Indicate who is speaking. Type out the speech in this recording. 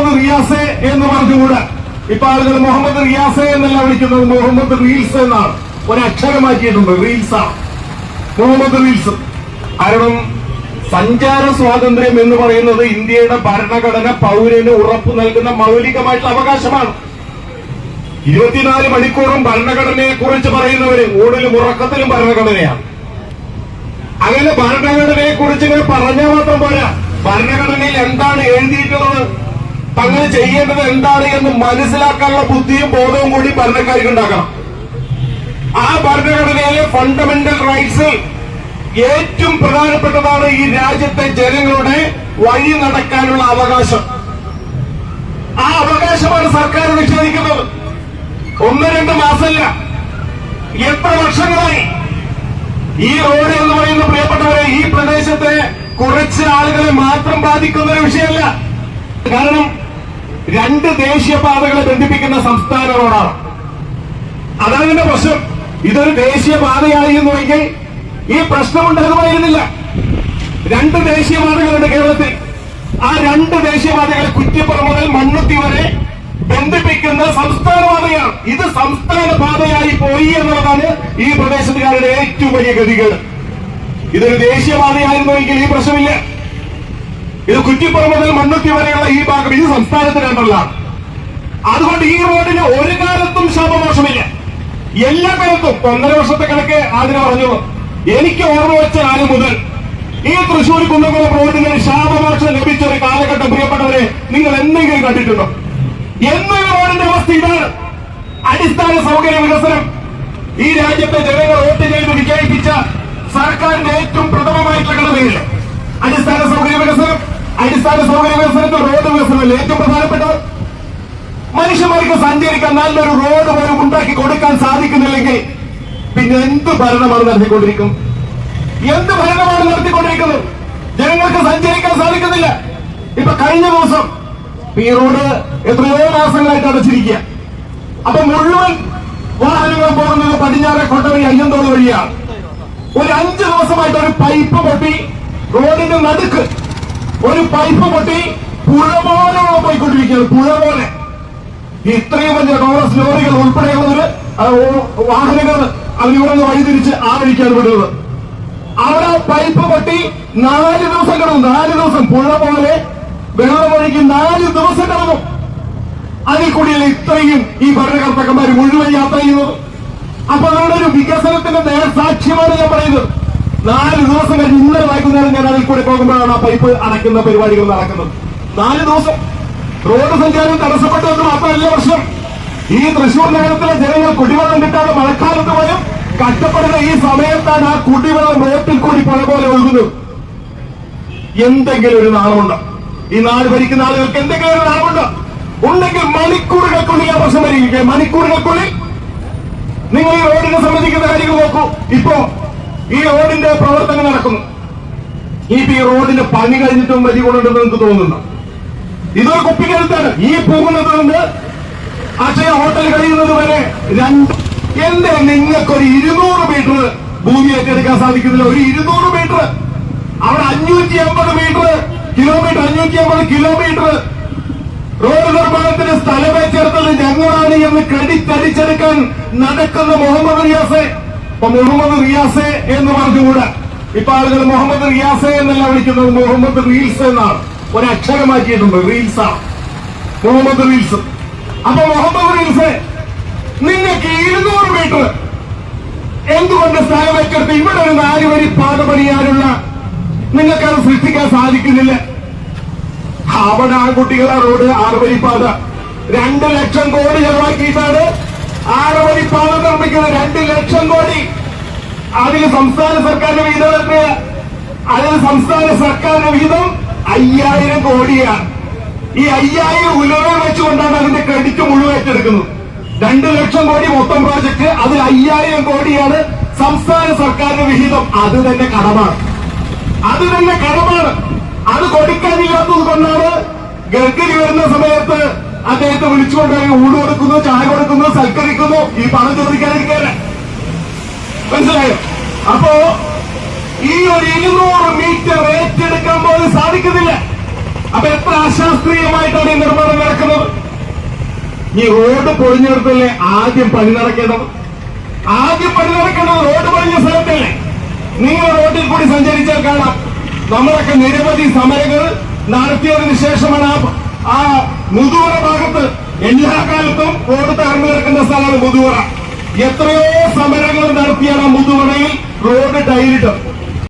Speaker 1: മുഹമ്മദ് റിയാസെ എന്ന് പറഞ്ഞുകൂടാ? ഇപ്പൊ ആളുകൾ മുഹമ്മദ് റിയാസെ എന്നല്ല വിളിക്കുന്നത്. മുഹമ്മദ് റീൽസ് എന്നാണ്. ഒരു അക്ഷരം റീൽസ് റീൽസാണ്. മുഹമ്മദ് റീൽസ്. കാരണം സഞ്ചാര സ്വാതന്ത്ര്യം എന്ന് പറയുന്നത് ഇന്ത്യയുടെ ഭരണഘടന പൗരന് ഉറപ്പ് നൽകുന്ന മൗലികമായിട്ടുള്ള അവകാശമാണ്. ഇരുപത്തിനാല് മണിക്കൂറും ഭരണഘടനയെ കുറിച്ച് പറയുന്നവര് ഊടലും ഉറക്കത്തിലും ഭരണഘടനയാണ്. അങ്ങനെ ഭരണഘടനയെ കുറിച്ച് ഇങ്ങനെ പറഞ്ഞാൽ മാത്രം പോരാ. ഭരണഘടനയിൽ എന്താണ് എഴുതിയിട്ടുള്ളത്? തങ്ങൾ ചെയ്യേണ്ടത് എന്താണ് എന്ന് മനസ്സിലാക്കാനുള്ള ബുദ്ധിയും ബോധവും കൂടി ഭരണക്കാർക്ക് ഉണ്ടാക്കണം. ആ ഭരണഘടനയിലെ ഫണ്ടമെന്റൽ റൈറ്റ്സ് ഏറ്റവും പ്രധാനപ്പെട്ടതാണ് ഈ രാജ്യത്തെ ജനങ്ങളുടെ വഴി നടക്കാനുള്ള അവകാശം. ആ അവകാശമാണ് സർക്കാർ നിഷേധിക്കുന്നത്. ഒന്ന് രണ്ട് മാസമല്ല. എത്ര വർഷങ്ങളായി? ഈ റോഡ് എന്ന് പറയുന്ന പ്രിയപ്പെട്ടവരെ ഈ പ്രദേശത്തെ കുറച്ച് ആളുകളെ മാത്രം ബാധിക്കുന്ന ഒരു വിഷയമല്ല. കാരണം രണ്ട് ദേശീയപാതകളെ ബന്ധിപ്പിക്കുന്ന സംസ്ഥാന റോഡാണ് അതാണ് ഇതിന്റെ പ്രശ്നം. ഇതൊരു ദേശീയപാതയായിരുന്നുവെങ്കിൽ ഈ പ്രശ്നം ഉണ്ടാകുമായിരുന്നില്ല രണ്ട് ദേശീയപാതകളുണ്ട് കേരളത്തിൽ. ആ രണ്ട് ദേശീയപാതകളെ കുറ്റിപ്പുറം മുതൽ മണ്ണുത്തി വരെ ബന്ധിപ്പിക്കുന്ന സംസ്ഥാന പാതയാണ് ഇത് സംസ്ഥാന പാതയായി പോയി എന്നുള്ളതാണ് ഈ പ്രദേശത്തുകാരുടെ ഏറ്റവും വലിയ ഗതികേട്. ഇതൊരു ദേശീയപാതയായിരുന്നുവെങ്കിൽ ഈ പ്രശ്നമില്ല. ഇത് കുറ്റിപ്പുറം മുതൽ മണ്ണുത്തി വരെയുള്ള ഈ ഭാഗം ഈ സംസ്ഥാനത്തിന് കണ്ടുള്ളതാണ് അതുകൊണ്ട് ഈ റോഡിന് ഒരു കാലത്തും ശാപമോഷമില്ല എല്ലാ കാലത്തും. ഒന്നര വർഷത്തെ കണക്ക് ആദ്യം പറഞ്ഞു എനിക്ക് ഓർമ്മ വെച്ച കാലം മുതൽ ഈ തൃശ്ശൂർ കുന്നംകുളം റോഡിന് ശാപമോക്ഷം ലഭിച്ച ഒരു കാലഘട്ടം പ്രിയപ്പെട്ടവരെ നിങ്ങൾ എന്തെങ്കിലും കണ്ടിട്ടുണ്ടോ? എന്നൊരു റോഡിന്റെ അവസ്ഥ ഇതാണ്. അടിസ്ഥാന സൗകര്യ വികസനം. ഈ രാജ്യത്തെ ജനങ്ങൾ വോട്ട് ചെയ്ത് വിജയിപ്പിച്ച സർക്കാരിന്റെ ഏറ്റവും പ്രഥമമായിട്ടുള്ള ഘടനയില്ല? അടിസ്ഥാന സൗകര്യ വികസനം. അടിസ്ഥാന സൗകര്യ വികസനത്തിൽ റോഡ് വികസനമല്ലേ? ഏറ്റവും പ്രധാനപ്പെട്ടത് മനുഷ്യന്മാർക്ക് സഞ്ചരിക്കാൻ നല്ലൊരു റോഡ് പോലും ഉണ്ടാക്കി കൊടുക്കാൻ സാധിക്കുന്നില്ലെങ്കിൽ പിന്നെ എന്ത് ഭരണമാണ് നടത്തിക്കൊണ്ടിരിക്കും? എന്ത് ഭരണമാണ് നടത്തിക്കൊണ്ടിരിക്കുന്നത്? ജനങ്ങൾക്ക് സഞ്ചരിക്കാൻ സാധിക്കുന്നില്ല. ഇപ്പൊ കഴിഞ്ഞ ദിവസം ഈ റോഡ് എത്രയോ മാസങ്ങളായിട്ട് അടച്ചിരിക്കുക. അപ്പൊ മുഴുവൻ വാഹനങ്ങൾ പോകുന്നത് പടിഞ്ഞാറെ കൊട്ടവഴി അയ്യന്തോട് വഴിയാണ്. ഒരു അഞ്ചു ദിവസമായിട്ട് ഒരു പൈപ്പ് പൊട്ടി റോഡിന്റെ നടുക്ക് ഒരു പൈപ്പ് പൊട്ടി പുഴ പോലെ പോയിക്കൊണ്ടിരിക്കുന്നത് പുഴ പോലെ ഇത്രയും വലിയ കോൺഗ്രസ് ലോറികൾ ഉൾപ്പെടെയുള്ളവര് വാഹനങ്ങൾ അതിലൂടെ വഴിതിരിച്ച് ആദരിക്കാൻ വിടുന്നത്. അവിടെ പൈപ്പ് പൊട്ടി നാല് ദിവസം കിടന്നു നാല് ദിവസം പുഴ പോലെ വെള്ളമൊഴുകി നാല് ദിവസം കിടന്നു. അതിൽ കൂടിയല്ല ഇത്രയും ഈ ഭരണകർത്താക്കന്മാർ മുഴുവൻ യാത്ര ചെയ്യുന്നത്. അപ്പൊ അവരുടെ ഒരു വികസനത്തിന്റെ നേർസാക്ഷ്യമാണ് ഞാൻ പറയുന്നത്. നാല് ദിവസം കഴിഞ്ഞ് ഇന്നലെ വൈകുന്നേരം ഞാൻ അതിൽ കൂടെ പോകുമ്പോഴാണ് ആ പൈപ്പ് അടയ്ക്കുന്ന പരിപാടികൾ നടക്കുന്നത്. നാല് ദിവസം റോഡ് സഞ്ചാരം തടസ്സപ്പെട്ടു എന്ന് മാത്രമല്ല പ്രശ്നം. ഈ തൃശൂർ നഗരത്തിലെ ജനങ്ങൾ കുടിവെള്ളം കിട്ടാതെ മഴക്കാലത്ത് പോലും കഷ്ടപ്പെടുന്ന ഈ സമയത്താണ് ആ കുടിവെള്ളം റോട്ടിൽ കൂടി പല പോലെ ഒഴുകുന്നത്. എന്തെങ്കിലും ഒരു നാളമുണ്ടോ. ഈ നാട് ഭരിക്കുന്ന ആളുകൾക്ക് എന്തെങ്കിലും ഒരു നാളമുണ്ടോ. ഉണ്ടെങ്കിൽ മണിക്കൂറുകൾക്കുള്ളിൽ ആ പ്രശ്നം പരിഹരിക്കുക മണിക്കൂറുകൾക്കുള്ളിൽ നിങ്ങൾ ഈ റോഡിനെ സംബന്ധിക്കുന്ന കാര്യങ്ങൾ നോക്കൂ. ഇപ്പോ ഈ റോഡിന്റെ പ്രവർത്തനം നടക്കുന്നു. ഈ ഈ റോഡിന്റെ പണി കഴിഞ്ഞിട്ടും വലിയ കൊണ്ടുണ്ടെന്ന് നിങ്ങൾക്ക് തോന്നുന്നു ഇതൊരു കുപ്പിക്കരുത്താണ് ഈ പോകുന്നത് കൊണ്ട് അക്ഷയ ഹോട്ടൽ കഴിയുന്നത് വരെ എന്റെ നിങ്ങൾക്കൊരു ഇരുന്നൂറ് മീറ്റർ ഭൂമി ഏറ്റെടുക്കാൻ സാധിക്കുന്നില്ല. ഒരു ഇരുന്നൂറ് മീറ്റർ. അവിടെ അഞ്ഞൂറ്റി അമ്പത് മീറ്റർ കിലോമീറ്റർ അഞ്ഞൂറ്റി അമ്പത് കിലോമീറ്റർ. റോഡ് നിർമ്മാണത്തിന് സ്ഥലമേ ചേർത്തത് ഞങ്ങളാണ് എന്ന് ക്രെഡിറ്റ് അടിച്ചെടുക്കാൻ നടക്കുന്ന മുഹമ്മദ് റിയാസെ ഇപ്പൊ മുഹമ്മദ് റിയാസെ എന്ന് പറഞ്ഞുകൂടെ? ഇപ്പൊ ആളുകൾ മുഹമ്മദ് റിയാസെ എന്നല്ല വിളിക്കുന്നത്. മുഹമ്മദ് റീൽസ് എന്നാണ്. ഒരു അക്ഷരം മാറ്റിയിട്ടുണ്ട് റീൽസാണ് മുഹമ്മദ് റീൽസ്. അപ്പൊ മുഹമ്മദ് റീൽസ് നിങ്ങൾക്ക് ഇരുന്നൂറ് മീറ്റർ. എന്തുകൊണ്ട് സ്ഥലം ഏറ്റെടുത്ത് ഇവിടെ ഒരു നാല് വരി പാത പണിയാനുള്ള നിങ്ങൾക്കത് സൃഷ്ടിക്കാൻ സാധിക്കുന്നില്ല? അവിടെ ആൺകുട്ടികളെ റോഡ് പാത രണ്ട് ലക്ഷം കോടി ചെലവാക്കിയിട്ടാണ് ആറുവരിപ്പാത നിർമ്മിക്കുന്ന രണ്ട് ലക്ഷം കോടി. അതിൽ സംസ്ഥാന സർക്കാരിന്റെ വിഹിതം എത്രയാ സംസ്ഥാന സർക്കാരിന്റെ വിഹിതം അയ്യായിരം കോടിയാണ്. ഈ അയ്യായിരം ഉലവ വെച്ചുകൊണ്ടാണ് അതിന്റെ ക്രെഡിറ്റ് മുഴുവൻ ഏറ്റെടുക്കുന്നത്. രണ്ട് ലക്ഷം കോടി മൊത്തം പ്രോജക്ട് അതിൽ അയ്യായിരം കോടിയാണ് സംസ്ഥാന സർക്കാരിന്റെ വിഹിതം. അത് തന്നെ കടമാണ്. അത് തന്നെ കടമാണ്. അത് കൊടുക്കാനില്ലാത്തത് കൊണ്ടാണ് ഗഡ്കരി വരുന്ന സമയത്ത് അദ്ദേഹത്തെ വിളിച്ചുകൊണ്ടായി ഊട് കൊടുക്കുന്നു ചായ കൊടുക്കുന്നു സൽക്കരിക്കുന്നു. ഈ പണം ചോദിക്കാനിരിക്കാനെ മനസ്സിലായോ? അപ്പോ ഈ ഒരു ഇരുന്നൂറ് മീറ്റർ ഏറ്റെടുക്കാൻ പോലും സാധിക്കുന്നില്ല. അപ്പൊ എത്ര അശാസ്ത്രീയമായിട്ടാണ് ഈ നിർമ്മാണം നടക്കുന്നത്? ഈ റോഡ് പൊളിഞ്ഞെടുത്തല്ലേ ആദ്യം പണി നടക്കേണ്ടത്? ആദ്യം പണി നടക്കേണ്ടത് റോഡ് പൊളിഞ്ഞ സ്ഥലത്തല്ലേ നിങ്ങൾ റോഡിൽ കൂടി സഞ്ചരിച്ചാൽ കാണാം. നമ്മളൊക്കെ നിരവധി സമരങ്ങൾ നടത്തിയതിനു ശേഷമാണ് ആ മുതുവര എല്ലാ കാലത്തും റോഡ് തകർന്നു കിടക്കുന്ന സ്ഥലമാണ് മുതുവറ. എത്രയോ സമരങ്ങൾ നടത്തിയാണ് മുതുവറയിൽ റോഡ് ടൈലിട്ട്